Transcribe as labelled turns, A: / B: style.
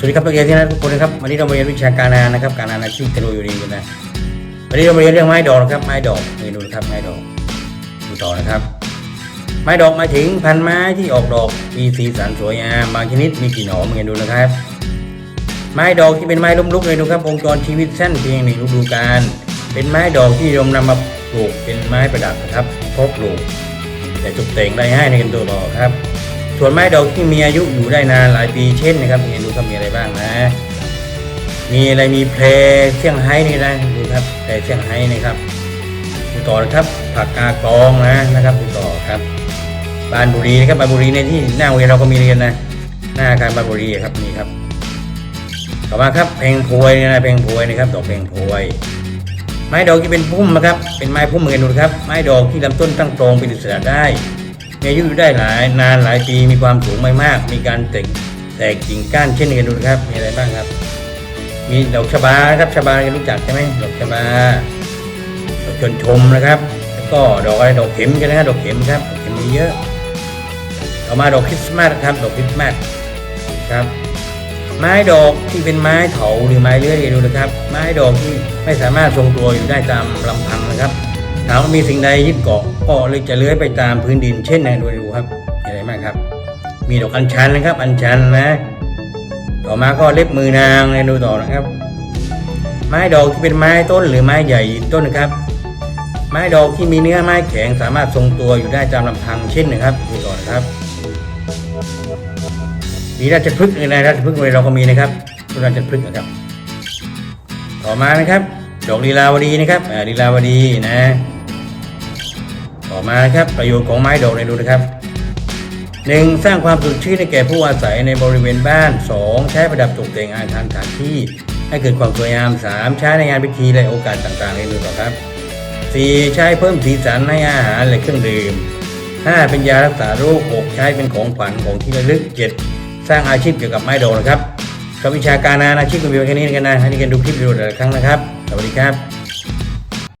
A: สวัสดีครับนักเรียนที่น่ารักทุกคนนะครับวันนี้เรามาเรียนวิชาการงานนะครับ การงานอาชีพเทคโนโลยีกันนะวันนี้เรามาเรียนเรื่องไม้ดอกนะครับไม้ดอกนี่ดูนะครับไม้ดอกดูต่อนะครับ ไม้ดอกมาถึงพันไม้ที่ออกดอกมีสีสันสวยงามบางชนิดมีกลิ่นหอมเหมือนดูนะครับ ไม้ดอกที่เป็นไม้ล้มลุกเลยดูครับวงจรชีวิตสั้นเพียงหนึ่งฤดูกาลเป็นไม้ดอกที่ยมนำมาปลูกเป็นไม้ประดับนะครับพกปลูกแต่ตกแต่งได้ให้ในกันตัวต่อครับ ส่วนไม้ดอกที่มีอายุอยู่ได้นานหลายปีเช่นนะครับนี่ดูครับมีอะไรบ้างนะ มีอะไรมีเพลเซี่ยงไฮ้นี่นะดูครับเพลเซี่ยงไฮ้นะครับดูต่อนะครับผักกากรองนะนะครับดูต่อครับบานบุรีนะครับบานบุรีในที่หน้าโรงเรียนเราก็มีเรียนนะหน้าอาคารบานบุรีครับนี่ครับต่อมาครับเพลงพวยนะเพลงพวยนะครับดอกเพลงพวยไม้ดอกที่เป็นพุ่มนะครับเป็นไม้พุ่มเหมือนกันดูครับไม้ดอกที่ลำต้นตั้งตรงเป็นอิสระได้ มีอายุได้หลายนานหลายปีมีความสูงไม่มาก มีการแตกแตกกิ่งก้านเช่นกันดูนะครับ มีอะไรบ้างครับ มีดอกชบาครับชบากันรู้จักใช่ไหมดอกชบาดอกชนชมนะครับ แล้วก็ดอกอะไรดอกเข็มกันนะดอกเข็มครับดอกเข็มมีเยอะต่อมาดอกคริสต์มาสครับดอกคริสต์มาสครับไม้ดอกที่เป็นไม้เถาหรือไม้เลื้อยดูนะครับ ไม้ดอกที่ไม่สามารถทรงตัวอยู่ได้ตามลำพังนะครับ ถามว่ามีสิ่งใดยึดเกาะก็เลยจะเลื้อยไปตามพื้นดิน เช่นในดูดูครับอะไรบ้างครับ มีดอกอัญชันนะครับ อัญชันนะ ต่อมาก็เล็บมือนางในดูต่อนะครับ ไม้ดอกที่เป็นไม้ต้นหรือไม้ใหญ่ต้นนะครับ ไม้ดอกที่มีเนื้อไม้แข็งสามารถทรงตัวอยู่ได้ตามลำพังเช่นนะครับดูต่อนะครับ มีราชพฤกษ์ในราชพฤกษ์เราก็มีนะครับต้นราชพฤกษ์นะครับ ต่อมานะครับ ดอกลีลาวดีนะครับลีลาวดีนะต่อมานะครับประโยชน์ของไม้ดอกในดูนะครับหนึ่งสร้างความสดชื่นให้แก่ผู้อาศัยในบริเวณบ้านสองใช้ประดับตกแต่งอาคารสถานที่ ให้เกิดความสวยงามสามใช้ในงานพิธีและโอกาสต่างๆในดูต่อครับสี่ใช้เพิ่มสีสันให้อาหารและเครื่องดื่มห้าเป็นยารักษาโรคหกใช้เป็นของขวัญของที่ระลึกเจ็ดสร้างอาชีพเกี่ยวกับไม้ดอกนะครับกับวิชาการงานอาชีพคุณวิวแค่นี้กันนะให้ที่กันดูคลิปวิดีโอแต่ละครั้งนะครับ สวัสดีครับ